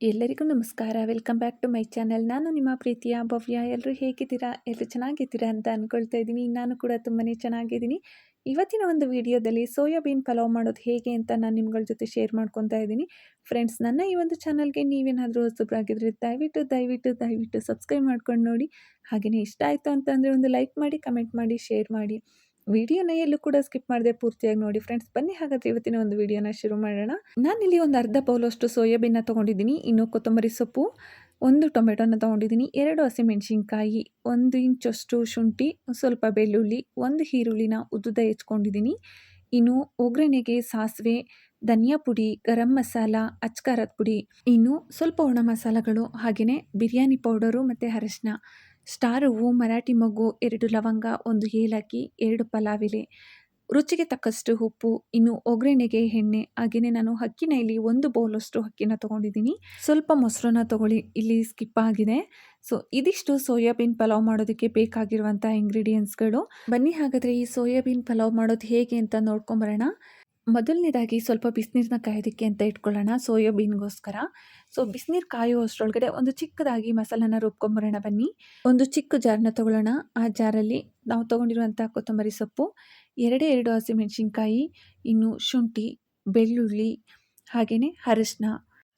ಎಲ್ಲರಿಗೂ ನಮಸ್ಕಾರ. Welcome back to my channel ನಾನು ನಿಮ್ಮ ಪ್ರೀತಿಯ, ಭವ್ಯ ಎಲ್ಲರೂ ಹೇಗಿದ್ದೀರಾ? ಎಲ್ಲರೂ ಚೆನ್ನಾಗಿದ್ದೀರಾ ಅಂತ ಅಂದ್ಕೊಳ್ತಾ ಇದ್ದೀನಿ. ನಾನು ಕೂಡ ತುಂಬಾ ಚೆನ್ನಾಗಿದ್ದೀನಿ. ಇವತ್ತಿನ ಒಂದು ವಿಡಿಯೋದಲ್ಲಿ ಸೋಯಾಬೀನ್ ಪಲಾವ್ ಮಾಡೋದು ಹೇಗೆ ಅಂತ ನಾನು ನಿಮ್ಗಳ ಜೊತೆ ಶೇರ್ ಮಾಡ್ಕೊತಾ ಇದ್ದೀನಿ. ಫ್ರೆಂಡ್ಸ್ ನನ್ನ ಈ ಒಂದು ಚಾನಲ್ಗೆ ನೀವೇನಾದರೂ ಹೊಸಬ್ರಾಗಿದ್ರೆ ದಯವಿಟ್ಟು ದಯವಿಟ್ಟು ದಯವಿಟ್ಟು ಸಬ್ಸ್ಕ್ರೈಬ್ ಮಾಡ್ಕೊಂಡು ನೋಡಿ. ಹಾಗೆಯೇ ಇಷ್ಟ ಆಯಿತು ಅಂತಂದರೆ ಒಂದು ಲೈಕ್ ಮಾಡಿ ಕಮೆಂಟ್ ಮಾಡಿ ಶೇರ್ ಮಾಡಿ. ವಿಡಿಯೋನ ಎಲ್ಲೂ ಕೂಡ ಸ್ಕಿಪ್ ಮಾಡದೆ ಪೂರ್ತಿಯಾಗಿ ನೋಡಿ ಫ್ರೆಂಡ್ಸ್ ಬನ್ನಿ ಹಾಗಾದ್ರೆ ಇವತ್ತಿನ ಒಂದು ವಿಡಿಯೋನ ಶುರು ಮಾಡೋಣ. ನಾನಿಲ್ಲಿ ಒಂದು ಅರ್ಧ ಬೌಲಷ್ಟು ಸೋಯಾಬೀನ ತೊಗೊಂಡಿದ್ದೀನಿ, ಇನ್ನು ಕೊತ್ತಂಬರಿ ಸೊಪ್ಪು, ಒಂದು ಟೊಮೆಟೊನ ತೊಗೊಂಡಿದ್ದೀನಿ, ಎರಡು ಹಸಿಮೆಣಸಿನ್ಕಾಯಿ, ಒಂದು ಇಂಚಷ್ಟು ಶುಂಠಿ, ಸ್ವಲ್ಪ ಬೆಳ್ಳುಳ್ಳಿ, ಒಂದು ಈರುಳ್ಳಿನ ಉದ್ದುದ ಹೆಚ್ಕೊಂಡಿದ್ದೀನಿ. ಇನ್ನು ಒಗ್ಗರಣೆಗೆ ಸಾಸಿವೆ, ಧನಿಯಾ ಪುಡಿ, ಗರಂ ಮಸಾಲ, ಅಚ್ಕಾರದ ಪುಡಿ, ಇನ್ನು ಸ್ವಲ್ಪ ಒಣ ಮಸಾಲಗಳು ಹಾಗೆಯೇ ಬಿರಿಯಾನಿ ಪೌಡರು ಮತ್ತು ಅರಶಿನ. ಸ್ಟಾರ್ ಹೂವು ಮರಾಠಿ ಮಗು, ಎರಡು ಲವಂಗ, ಒಂದು ಏಲಕ್ಕಿ, ಎರಡು ಪಲಾವಿಲೆ. ರುಚಿಗೆ ತಕ್ಕಷ್ಟು ಉಪ್ಪು, ಇನ್ನು ಒಗ್ಗರಣೆಗೆ ಎಣ್ಣೆ ಹಾಗೆಯೇ ನಾನು ಅಕ್ಕಿನ ಇಲ್ಲಿ ಒಂದು ಬೌಲಷ್ಟು ಅಕ್ಕಿನ ತೊಗೊಂಡಿದ್ದೀನಿ. ಸ್ವಲ್ಪ ಮೊಸರನ್ನ ತೊಗೊಳ್ಳಿ, ಇಲ್ಲಿ ಸ್ಕಿಪ್ ಆಗಿದೆ. ಸೊ, ಇದಿಷ್ಟು ಸೋಯಾಬೀನ್ ಪಲಾವ್ ಮಾಡೋದಕ್ಕೆ ಬೇಕಾಗಿರುವಂಥ ಇಂಗ್ರೀಡಿಯೆಂಟ್ಸ್ಗಳು ಬನ್ನಿ ಹಾಗಾದರೆ ಈ ಸೋಯಾಬೀನ್ ಪಲಾವ್ ಮಾಡೋದು ಹೇಗೆ ಅಂತ ನೋಡ್ಕೊಂಬರೋಣ. ಮೊದಲನೇದಾಗಿ ಸ್ವಲ್ಪ ಬಿಸಿನೀರನ್ನ ಕಾಯೋದಕ್ಕೆ ಅಂತ ಇಟ್ಕೊಳ್ಳೋಣ ಸೋಯಾಬೀನ್ಗೋಸ್ಕರ ಸೊ ಬಿಸಿನೀರು ಕಾಯೋ ಅಷ್ಟರೊಳಗಡೆ ಒಂದು ಚಿಕ್ಕದಾಗಿ ಮಸಾಲನ ರುಬ್ಕೊಂಬರೋಣ ಬನ್ನಿ. ಒಂದು ಚಿಕ್ಕ ಜಾರನ್ನ ತೊಗೊಳ್ಳೋಣ. ಆ ಜಾರಲ್ಲಿ ನಾವು ತೊಗೊಂಡಿರುವಂಥ ಕೊತ್ತಂಬರಿ ಸೊಪ್ಪು ಎರಡೇ ಎರಡು ಹಸಿಮೆಣಸಿನ್ಕಾಯಿ ಇನ್ನು ಶುಂಠಿ ಬೆಳ್ಳುಳ್ಳಿ ಹಾಗೆಯೇ ಅರಿಶಿನ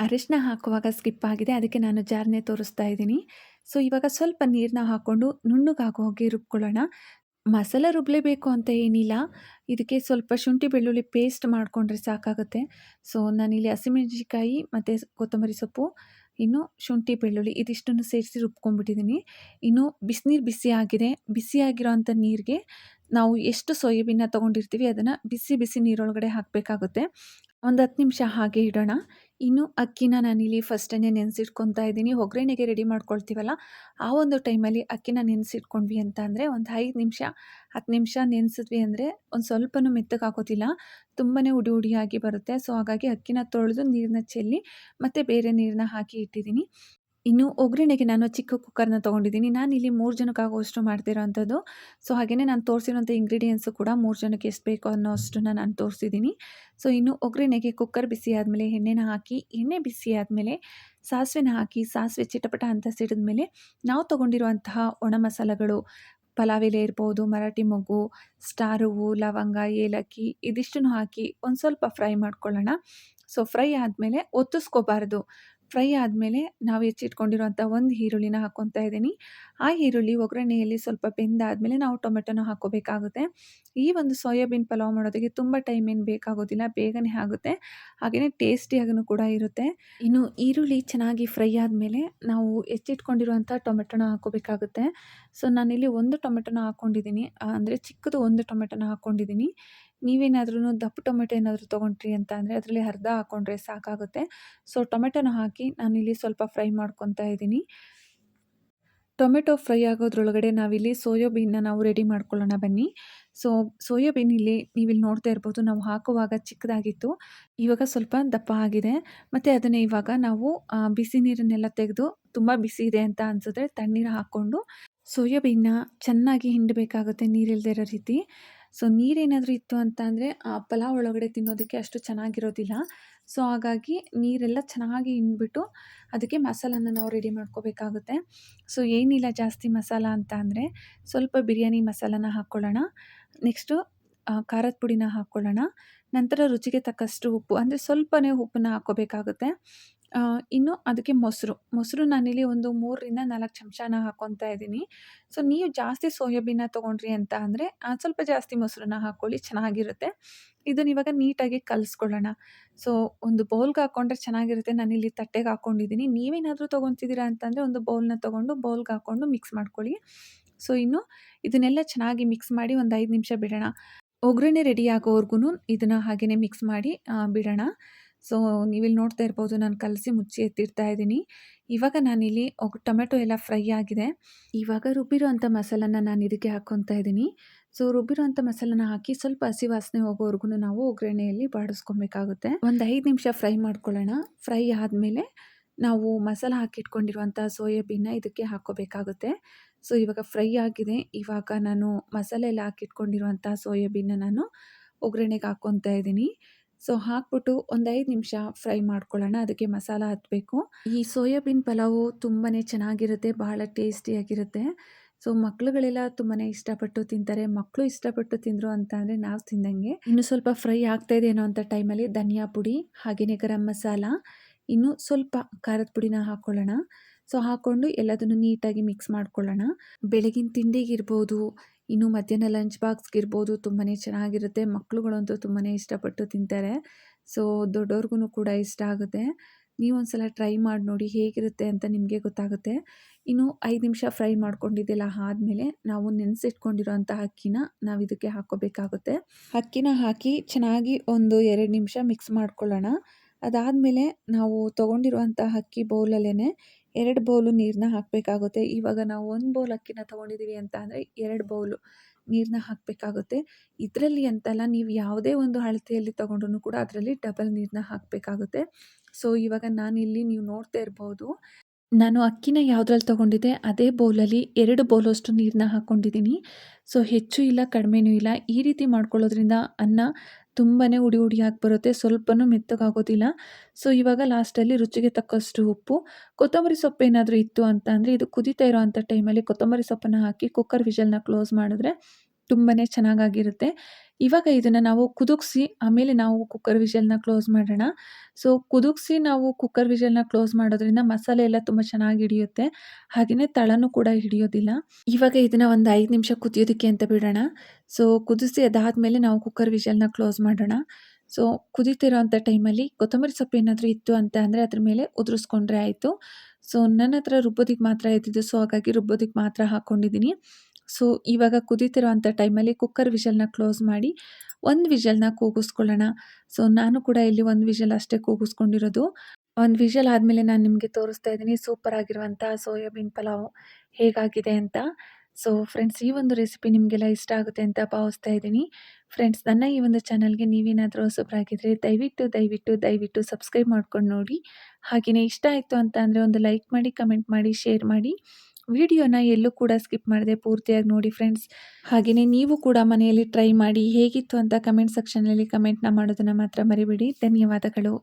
ಅರಿಶಿನ ಹಾಕುವಾಗ ಸ್ಕಿಪ್ ಆಗಿದೆ. ಅದಕ್ಕೆ ನಾನು ಜಾರನ್ನೇ ತೋರಿಸ್ತಾ ಇದ್ದೀನಿ. ಸೊ ಇವಾಗ ಸ್ವಲ್ಪ ನೀರನ್ನ ಹಾಕ್ಕೊಂಡು ನುಣ್ಣಗಾಗೋ ಹೋಗಿ ರುಬ್ಕೊಳ್ಳೋಣ. ಮಸಾಲ ರುಬ್ಬಲೇಬೇಕು ಅಂತ ಏನಿಲ್ಲ. ಇದಕ್ಕೆ ಸ್ವಲ್ಪ ಶುಂಠಿ, ಬೆಳ್ಳುಳ್ಳಿ ಪೇಸ್ಟ್ ಮಾಡಿಕೊಂಡ್ರೆ ಸಾಕಾಗುತ್ತೆ. ಸೊ ನಾನಿಲ್ಲಿ ಹಸಿಮೆಣಸಿನ್ಕಾಯಿ ಮತ್ತು ಕೊತ್ತಂಬರಿ ಸೊಪ್ಪು, ಇನ್ನು ಶುಂಠಿ, ಬೆಳ್ಳುಳ್ಳಿ ಇದಿಷ್ಟನ್ನು ಸೇರಿಸಿ ರುಬ್ಕೊಂಡ್ಬಿಟ್ಟಿದ್ದೀನಿ ಇನ್ನು ಬಿಸಿನೀರು ಬಿಸಿ ಆಗಿದೆ. ಬಿಸಿಯಾಗಿರೋ ಅಂಥ ನೀರಿಗೆ ನಾವು ಎಷ್ಟು ಸೋಯಾಬೀನ ತೊಗೊಂಡಿರ್ತೀವಿ, ಅದನ್ನು ಬಿಸಿ ಬಿಸಿ ನೀರೊಳಗಡೆ ಹಾಕಬೇಕಾಗುತ್ತೆ. ಒಂದು ಹತ್ತು ನಿಮಿಷ ಹಾಗೆ ಇಡೋಣ. ಇನ್ನು ಅಕ್ಕಿನ ನಾನಿಲ್ಲಿ ಫಸ್ಟೇ ನೆನೆಸಿಟ್ಕೊತಾ ಇದ್ದೀನಿ. ಒಗ್ಗರಣೆಗೆ ರೆಡಿ ಮಾಡ್ಕೊಳ್ತೀವಲ್ಲ, ಆ ಒಂದು ಟೈಮಲ್ಲಿ ಅಕ್ಕಿನ ನೆನೆಸಿಟ್ಕೊಂಡ್ವಿ ಅಂತ ಅಂದರೆ ಒಂದು ಐದು ನಿಮಿಷ, ಹತ್ತು ನಿಮಿಷ ನೆನೆಸಿದ್ವಿ ಅಂದರೆ ಒಂದು ಸ್ವಲ್ಪನೂ ಹಾಕೋತಿಲ್ಲ. ತುಂಬಾ ಉಡಿ ಉಡಿಯಾಗಿ ಬರುತ್ತೆ. ಸೊ, ಹಾಗಾಗಿ ಅಕ್ಕಿನ ತೊಳೆದು ನೀರನ್ನ ಚೆಲ್ಲಿ ಮತ್ತು ಬೇರೆ ನೀರನ್ನ ಹಾಕಿ ಇಟ್ಟಿದ್ದೀನಿ. ಇನ್ನು ಒಗ್ಗರಣೆಗೆ ನಾನು ಚಿಕ್ಕ ಕುಕ್ಕರ್ನ ತೊಗೊಂಡಿದ್ದೀನಿ. ಇಲ್ಲಿ ಮೂರು ಜನಕ್ಕೆ ಆಗುವಷ್ಟು ಮಾಡ್ತಿರೋ ಅಂಥದ್ದು ಸೊ ಹಾಗೆಯೇ ನಾನು ತೋರಿಸಿರೋಂಥ ಇಂಗ್ರೀಡಿಯೆಂಟ್ಸು ಕೂಡ ಮೂರು ಜನಕ್ಕೆ ಎಷ್ಟು ಬೇಕು ಅನ್ನೋ ಅಷ್ಟನ್ನು ನಾನು ತೋರಿಸಿದ್ದೀನಿ. ಸೊ, ಇನ್ನು ಒಗ್ಗರಣೆಗೆ ಕುಕ್ಕರ್ ಬಿಸಿ ಆದಮೇಲೆ ಎಣ್ಣೆನ ಹಾಕಿ, ಎಣ್ಣೆ ಬಿಸಿ ಆದಮೇಲೆ ಸಾಸಿವೆನ ಹಾಕಿ, ಸಾಸಿವೆ ಚಿಟಪಟ ಅಂತ ಸಿಡಿದ್ಮೇಲೆ ನಾವು ತೊಗೊಂಡಿರುವಂತಹ ಒಣ ಮಸಾಲೆಗಳು, ಪಲಾವ್ ಎಲೆ ಇರ್ಬೋದು, ಮರಾಠಿ ಮೊಗ್ಗು, ಸ್ಟಾರ್ ಹೂವು, ಲವಂಗ, ಏಲಕ್ಕಿ ಇದಿಷ್ಟನ್ನು ಹಾಕಿ ಒಂದು ಸ್ವಲ್ಪ ಫ್ರೈ ಮಾಡ್ಕೊಳ್ಳೋಣ. ಸೊ, ಫ್ರೈ ಆದಮೇಲೆ ಒತ್ತಿಸ್ಕೋಬಾರ್ದು. ಫ್ರೈ ಆದಮೇಲೆ ನಾವು ಹೆಚ್ಚಿಟ್ಕೊಂಡಿರುವಂಥ ಒಂದು ಈರುಳ್ಳಿನ ಹಾಕ್ಕೊತಾ ಇದ್ದೀನಿ. ಆ ಈರುಳ್ಳಿ ಒಗ್ಗರಣೆಯಲ್ಲಿ ಸ್ವಲ್ಪ ಬೆಂದಾದಮೇಲೆ ನಾವು ಟೊಮೆಟೊನ ಹಾಕೋಬೇಕಾಗುತ್ತೆ. ಈ ಒಂದು ಸೋಯಾಬೀನ್ ಪಲಾವ್ ಮಾಡೋದಕ್ಕೆ ತುಂಬ ಟೈಮ್ ಏನು ಬೇಕಾಗೋದಿಲ್ಲ, ಬೇಗನೆ ಆಗುತ್ತೆ. ಹಾಗೆಯೇ ಟೇಸ್ಟಿಯಾಗೂ ಕೂಡ ಇರುತ್ತೆ. ಇನ್ನು ಈರುಳ್ಳಿ ಚೆನ್ನಾಗಿ ಫ್ರೈ ಆದಮೇಲೆ ನಾವು ಹೆಚ್ಚಿಟ್ಕೊಂಡಿರುವಂಥ ಟೊಮೆಟೊನ ಹಾಕ್ಕೋಬೇಕಾಗುತ್ತೆ ಸೊ ನಾನಿಲ್ಲಿ ಒಂದು ಟೊಮೆಟೊನ ಹಾಕ್ಕೊಂಡಿದ್ದೀನಿ ಅಂದರೆ ಚಿಕ್ಕದು ಒಂದು ಟೊಮೆಟೊನ ಹಾಕ್ಕೊಂಡಿದ್ದೀನಿ ನೀವೇನಾದ್ರೂ ದಪ್ಪ ಟೊಮೆಟೊ ಏನಾದರೂ ತೊಗೊಂಡ್ರಿ ಅಂತ ಅಂದರೆ ಅದರಲ್ಲಿ ಅರ್ಧ ಹಾಕ್ಕೊಂಡ್ರೆ ಸಾಕಾಗುತ್ತೆ. ಸೊ ಟೊಮೆಟೊನ ಹಾಕಿ ನಾನಿಲ್ಲಿ ಸ್ವಲ್ಪ ಫ್ರೈ ಮಾಡ್ಕೊತಾ ಇದ್ದೀನಿ. ಟೊಮೆಟೊ ಫ್ರೈ ಆಗೋದ್ರೊಳಗಡೆ ನಾವಿಲ್ಲಿ ಸೋಯಾಬೀನ್ನ ನಾವು ರೆಡಿ ಮಾಡ್ಕೊಳ್ಳೋಣ ಬನ್ನಿ. ಸೊ ಸೋಯಾಬೀನ್ ಇಲ್ಲಿ ನೀವಿಲ್ಲಿ ನೋಡ್ತಾ ಇರ್ಬೋದು ನಾವು ಹಾಕುವಾಗ ಚಿಕ್ಕದಾಗಿತ್ತು. ಇವಾಗ ಸ್ವಲ್ಪ ದಪ್ಪ ಆಗಿದೆ. ಮತ್ತು ಅದನ್ನು ಇವಾಗ ನಾವು ಬಿಸಿ ನೀರನ್ನೆಲ್ಲ ತೆಗೆದು ತುಂಬ ಬಿಸಿ ಇದೆ ಅಂತ ಅನಿಸಿದ್ರೆ ತಣ್ಣೀರು ಹಾಕ್ಕೊಂಡು ಸೋಯಾಬೀನ್ನ ಚೆನ್ನಾಗಿ ಹಿಂಡಬೇಕಾಗುತ್ತೆ ನೀರಿಲ್ಲದೆ ಇರೋ ರೀತಿ. ಸೊ, ನೀರೇನಾದರೂ ಇತ್ತು ಅಂತ ಅಂದರೆ, ಆ ಪಲಾವ್ ಒಳಗಡೆ ತಿನ್ನೋದಕ್ಕೆ ಅಷ್ಟು ಚೆನ್ನಾಗಿರೋದಿಲ್ಲ. ಸೊ, ಹಾಗಾಗಿ ನೀರೆಲ್ಲ ಚೆನ್ನಾಗಿ ಇನ್ಬಿಟ್ಟು ಅದಕ್ಕೆ ಮಸಾಲನ ನಾವು ರೆಡಿ ಮಾಡ್ಕೋಬೇಕಾಗುತ್ತೆ. ಸೊ, ಏನಿಲ್ಲ ಜಾಸ್ತಿ ಮಸಾಲ ಅಂತ ಅಂದರೆ, ಸ್ವಲ್ಪ ಬಿರಿಯಾನಿ ಮಸಾಲನ ಹಾಕ್ಕೊಳ್ಳೋಣ. ನೆಕ್ಸ್ಟು ಖಾರದ ಪುಡಿನ ಹಾಕ್ಕೊಳ್ಳೋಣ. ನಂತರ ರುಚಿಗೆ ತಕ್ಕಷ್ಟು ಉಪ್ಪು, ಅಂದರೆ ಸ್ವಲ್ಪನೇ ಉಪ್ಪನ್ನ ಹಾಕ್ಕೋಬೇಕಾಗುತ್ತೆ. ಇನ್ನು ಅದಕ್ಕೆ ಮೊಸರು. ಮೊಸರು ನಾನಿಲ್ಲಿ ಒಂದು ಮೂರರಿಂದ ನಾಲ್ಕು ಚಮಚನ ಹಾಕ್ಕೊತಾ ಇದ್ದೀನಿ. ಸೊ, ನೀವು ಜಾಸ್ತಿ ಸೋಯಾಬೀನ ತೊಗೊಂಡ್ರಿ ಅಂತ ಅಂದರೆ ಸ್ವಲ್ಪ ಜಾಸ್ತಿ ಮೊಸರನ್ನ ಹಾಕ್ಕೊಳ್ಳಿ, ಚೆನ್ನಾಗಿರುತ್ತೆ. ಇದನ್ನ ಇವಾಗ ನೀಟಾಗಿ ಕಲಿಸ್ಕೊಳ್ಳೋಣ. ಸೊ, ಒಂದು ಬೌಲ್ಗೆ ಹಾಕ್ಕೊಂಡ್ರೆ ಚೆನ್ನಾಗಿರುತ್ತೆ. ನಾನಿಲ್ಲಿ ತಟ್ಟೆಗೆ ಹಾಕ್ಕೊಂಡಿದ್ದೀನಿ ನೀವೇನಾದರೂ ತೊಗೊತಿದ್ದೀರಾ ಅಂತಂದರೆ, ಒಂದು ಬೌಲ್ನ ತೊಗೊಂಡು ಬೌಲ್ಗೆ ಹಾಕ್ಕೊಂಡು ಮಿಕ್ಸ್ ಮಾಡ್ಕೊಳ್ಳಿ. ಸೊ, ಇನ್ನು ಇದನ್ನೆಲ್ಲ ಚೆನ್ನಾಗಿ ಮಿಕ್ಸ್ ಮಾಡಿ ಒಂದು ಐದು ನಿಮಿಷ ಬಿಡೋಣ. ಒಗ್ಗರಣೆ ರೆಡಿ ಆಗೋವರೆಗೂ ಇದನ್ನು ಹಾಗೆಯೇ ಮಿಕ್ಸ್ ಮಾಡಿ ಬಿಡೋಣ. ಸೊ ನೀವಿಲ್ಲಿ ನೋಡ್ತಾ ಇರ್ಬೋದು, ನಾನು ಕಲಸಿ ಮುಚ್ಚಿ ಎತ್ತಿರ್ತಾ ಇದ್ದೀನಿ. ಇವಾಗ ನಾನಿಲ್ಲಿ ಟೊಮೆಟೊ ಎಲ್ಲ ಫ್ರೈ ಆಗಿದೆ. ಇವಾಗ ರುಬ್ಬಿರೋ ಅಂಥ ಮಸಾಲನ ನಾನು ಇದಕ್ಕೆ ಹಾಕ್ಕೊತಾ ಇದ್ದೀನಿ. ಸೊ ರುಬ್ಬಿರೋ ಅಂಥ ಮಸಾಲನ ಹಾಕಿ ಸ್ವಲ್ಪ ಹಸಿ ವಾಸನೆ ಹೋಗೋವರೆಗೂ ನಾವು ಒಗ್ಗರಣೆಯಲ್ಲಿ ಬಾಡಿಸ್ಕೊಬೇಕಾಗುತ್ತೆ. ಒಂದು ಐದು ನಿಮಿಷ ಫ್ರೈ ಮಾಡ್ಕೊಳ್ಳೋಣ. ಫ್ರೈ ಆದಮೇಲೆ ನಾವು ಮಸಾಲ ಹಾಕಿಟ್ಕೊಂಡಿರುವಂಥ ಸೋಯಾಬೀನ್ನ ಇದಕ್ಕೆ ಹಾಕ್ಕೋಬೇಕಾಗುತ್ತೆ. ಸೊ ಇವಾಗ ಫ್ರೈ ಆಗಿದೆ. ಇವಾಗ ನಾನು ಮಸಾಲೆ ಎಲ್ಲ ಹಾಕಿಟ್ಕೊಂಡಿರುವಂಥ ಸೋಯಾಬೀನ್ನ ನಾನು ಒಗ್ಗರಣೆಗೆ ಹಾಕ್ಕೊತಾ ಇದ್ದೀನಿ. ಸೊ ಹಾಕ್ಬಿಟ್ಟು ಒಂದು ಐದು ನಿಮಿಷ ಫ್ರೈ ಮಾಡ್ಕೊಳ್ಳೋಣ. ಅದಕ್ಕೆ ಮಸಾಲ ಹತ್ತಬೇಕು ಈ ಸೋಯಾಬೀನ್ ಪಲಾವು ತುಂಬಾ ಚೆನ್ನಾಗಿರುತ್ತೆ, ಬಹಳ ಟೇಸ್ಟಿಯಾಗಿರುತ್ತೆ. ಸೊ ಮಕ್ಳುಗಳೆಲ್ಲ ತುಂಬಾ ಇಷ್ಟಪಟ್ಟು ತಿಂತಾರೆ. ಮಕ್ಕಳು ಇಷ್ಟಪಟ್ಟು ತಿಂದರು ಅಂತ ಅಂದರೆ ನಾವು ತಿಂದಂಗೆ. ಇನ್ನು ಸ್ವಲ್ಪ ಫ್ರೈ ಆಗ್ತಾ ಇದೆ ಅನ್ನೋ ಅಂಥ ಟೈಮಲ್ಲಿ ಧನಿಯಾ ಪುಡಿ ಹಾಗೆಯೇ ಗರಂ ಮಸಾಲ, ಇನ್ನು ಸ್ವಲ್ಪ ಖಾರದ ಪುಡಿನ ಹಾಕ್ಕೊಳ್ಳೋಣ ಸೊ ಹಾಕ್ಕೊಂಡು ಎಲ್ಲದನ್ನು ನೀಟಾಗಿ ಮಿಕ್ಸ್ ಮಾಡ್ಕೊಳ್ಳೋಣ. ಬೆಳಗಿನ ತಿಂಡಿಗಿರ್ಬೋದು ಇನ್ನು ಮಧ್ಯಾಹ್ನ ಲಂಚ್ ಬಾಕ್ಸ್ಗಿರ್ಬೋದು ತುಂಬಾ ಚೆನ್ನಾಗಿರುತ್ತೆ. ಮಕ್ಕಳುಗಳಂತೂ ತುಂಬಾ ಇಷ್ಟಪಟ್ಟು ತಿಂತಾರೆ. ಸೊ ದೊಡ್ಡವ್ರಿಗೂ ಕೂಡ ಇಷ್ಟ ಆಗುತ್ತೆ. ನೀವು ಒಂದ್ಸಲ ಟ್ರೈ ಮಾಡಿ ನೋಡಿ ಹೇಗಿರುತ್ತೆ ಅಂತ ನಿಮಗೆ ಗೊತ್ತಾಗುತ್ತೆ. ಇನ್ನು ಐದು ನಿಮಿಷ ಫ್ರೈ ಮಾಡ್ಕೊಂಡಿದ್ದೆಲ್ಲ ಆದಮೇಲೆ ನಾವು ನೆನೆಸಿಟ್ಕೊಂಡಿರೋಂಥ ಅಕ್ಕಿನ ನಾವು ಇದಕ್ಕೆ ಹಾಕೋಬೇಕಾಗುತ್ತೆ ಅಕ್ಕಿನ ಹಾಕಿ ಚೆನ್ನಾಗಿ ಒಂದು ಎರಡು ನಿಮಿಷ ಮಿಕ್ಸ್ ಮಾಡ್ಕೊಳ್ಳೋಣ. ಅದಾದಮೇಲೆ ನಾವು ತೊಗೊಂಡಿರುವಂಥ ಅಕ್ಕಿ ಬೌಲಲ್ಲೇ ಎರಡು ಬೌಲು ನೀರನ್ನ ಹಾಕಬೇಕಾಗುತ್ತೆ. ಇವಾಗ ನಾವು ಒಂದು ಬೌಲ್ ಅಕ್ಕಿನ ತೊಗೊಂಡಿದ್ದೀವಿ ಅಂತ ಅಂದರೆ ಎರಡು ಬೌಲು ನೀರನ್ನ ಹಾಕಬೇಕಾಗುತ್ತೆ. ಇದರಲ್ಲಿ ಅಂತಲ್ಲ ನೀವು ಯಾವುದೇ ಒಂದು ಅಳತೆಯಲ್ಲಿ ತೊಗೊಂಡ್ರು ಕೂಡ ಅದರಲ್ಲಿ ಡಬಲ್ ನೀರನ್ನ ಹಾಕಬೇಕಾಗುತ್ತೆ. ಸೊ ಇವಾಗ ನಾನಿಲ್ಲಿ ನೀವು ನೋಡ್ತಾ ಇರ್ಬೋದು, ನಾನು ಅಕ್ಕಿನ ಯಾವುದ್ರಲ್ಲಿ ತೊಗೊಂಡಿದ್ದೆ, ಅದೇ ಬೌಲಲ್ಲಿ ಎರಡು ಬೌಲಷ್ಟು ನೀರನ್ನ ಹಾಕ್ಕೊಂಡಿದ್ದೀನಿ. ಸೊ ಹೆಚ್ಚು ಇಲ್ಲ, ಕಡಿಮೆನೂ ಇಲ್ಲ. ಈ ರೀತಿ ಮಾಡ್ಕೊಳ್ಳೋದ್ರಿಂದ ಅನ್ನ ತುಂಬಾ ಉಡಿ ಉಡಿಯಾಗಿ ಬರುತ್ತೆ, ಸ್ವಲ್ಪನೂ ಮೆತ್ತಗಾಗೋದಿಲ್ಲ. ಸೊ ಇವಾಗ ಲಾಸ್ಟಲ್ಲಿ ರುಚಿಗೆ ತಕ್ಕಷ್ಟು ಉಪ್ಪು, ಕೊತ್ತಂಬರಿ ಸೊಪ್ಪು ಏನಾದರೂ ಇತ್ತು ಅಂತ ಅಂದರೆ, ಇದು ಕುದೀತಾ ಇರೋವಂಥ ಟೈಮಲ್ಲಿ ಕೊತ್ತಂಬರಿ ಸೊಪ್ಪನ್ನು ಹಾಕಿ ಕುಕ್ಕರ್ ವಿಷಲ್ನ ಕ್ಲೋಸ್ ಮಾಡಿದ್ರೆ ತುಂಬಾ ಚೆನ್ನಾಗಾಗಿರುತ್ತೆ. ಇವಾಗ ಇದನ್ನು ನಾವು ಕುದುಕ್ಸಿ ಆಮೇಲೆ ನಾವು ಕುಕ್ಕರ್ ವಿಷಲ್ನ ಕ್ಲೋಸ್ ಮಾಡೋಣ. ಸೊ ಕುದುಕ್ಸಿ ನಾವು ಕುಕ್ಕರ್ ವಿಷಲ್ನ ಕ್ಲೋಸ್ ಮಾಡೋದ್ರಿಂದ ಮಸಾಲೆ ಎಲ್ಲ ತುಂಬ ಚೆನ್ನಾಗಿ ಹಿಡಿಯುತ್ತೆ. ಹಾಗೆಯೇ ತಳನೂ ಕೂಡ ಹಿಡಿಯೋದಿಲ್ಲ. ಇವಾಗ ಇದನ್ನು ಒಂದು ಐದು ನಿಮಿಷ ಕುದಿಯೋದಕ್ಕೆ ಅಂತ ಬಿಡೋಣ. ಸೊ ಕುದಿಸಿ ಅದಾದಮೇಲೆ ನಾವು ಕುಕ್ಕರ್ ವಿಷಲ್ನ ಕ್ಲೋಸ್ ಮಾಡೋಣ. ಸೊ ಕುದೀತಿರೋಂಥ ಟೈಮಲ್ಲಿ ಕೊತ್ತಂಬರಿ ಸೊಪ್ಪು ಏನಾದರೂ ಇತ್ತು ಅಂತ ಅಂದರೆ ಅದ್ರ ಮೇಲೆ ಉದುರಿಸ್ಕೊಂಡ್ರೆ ಆಯಿತು. ಸೊ ನನ್ನ ಹತ್ರ ರುಬ್ಬೋದಿಕ್ಕೆ ಮಾತ್ರ ಇದ್ದಿದ್ದು ಸೊ ಹಾಗಾಗಿ ರುಬ್ಬೋದಿಕ್ಕೆ ಮಾತ್ರ ಹಾಕ್ಕೊಂಡಿದ್ದೀನಿ ಸೊ, ಇವಾಗ ಕುದೀತಿರೋವಂಥ ಟೈಮಲ್ಲಿ ಕುಕ್ಕರ್ ವಿಷಲ್ನ ಕ್ಲೋಸ್ ಮಾಡಿ ಒಂದು ವಿಷಲ್ನ ಕೂಗಿಸ್ಕೊಳ್ಳೋಣ. ಸೊ, ನಾನು ಕೂಡ ಇಲ್ಲಿ ಒಂದು ವಿಷಲ್ ಅಷ್ಟೇ ಕೂಗಿಸ್ಕೊಂಡಿರೋದು. ಒಂದು ವಿಷಲ್ ಆದಮೇಲೆ ನಾನು ನಿಮಗೆ ತೋರಿಸ್ತಾ ಇದ್ದೀನಿ. ಸೂಪರ್ ಆಗಿರುವಂಥ ಸೋಯಾಬೀನ್ ಪಲಾವ್ ಹೇಗಾಗಿದೆ ಅಂತ. ಸೊ, ಫ್ರೆಂಡ್ಸ್, ಈ ಒಂದು ರೆಸಿಪಿ ನಿಮಗೆಲ್ಲ ಇಷ್ಟ ಆಗುತ್ತೆ ಅಂತ ಭಾವಿಸ್ತಾ ಇದ್ದೀನಿ. ಫ್ರೆಂಡ್ಸ್, ನನ್ನ ಈ ಒಂದು ಚಾನಲ್ಗೆ ನೀವೇನಾದರೂ ಹೊಸಬ್ರಾಗಿದ್ದರೆ ದಯವಿಟ್ಟು ದಯವಿಟ್ಟು ದಯವಿಟ್ಟು ಸಬ್ಸ್ಕ್ರೈಬ್ ಮಾಡ್ಕೊಂಡು ನೋಡಿ. ಹಾಗೆಯೇ ಇಷ್ಟ ಆಯಿತು ಅಂತ ಒಂದು ಲೈಕ್ ಮಾಡಿ, ಕಮೆಂಟ್ ಮಾಡಿ, ಶೇರ್ ಮಾಡಿ. ವಿಡಿಯೋನ ಎಲ್ಲೂ ಕೂಡ ಸ್ಕಿಪ್ ಮಾಡದೆ ಪೂರ್ತಿಯಾಗಿ ನೋಡಿ ಫ್ರೆಂಡ್ಸ್. ಹಾಗೆಯೇ ನೀವು ಕೂಡ ಮನೆಯಲ್ಲಿ ಟ್ರೈ ಮಾಡಿ ಹೇಗಿತ್ತು ಅಂತ ಕಮೆಂಟ್ ಸೆಕ್ಷನಲ್ಲಿ ಕಮೆಂಟ್ನ ಮಾಡೋದನ್ನು ಮಾತ್ರ ಮರಿಬೇಡಿ. ಧನ್ಯವಾದಗಳು.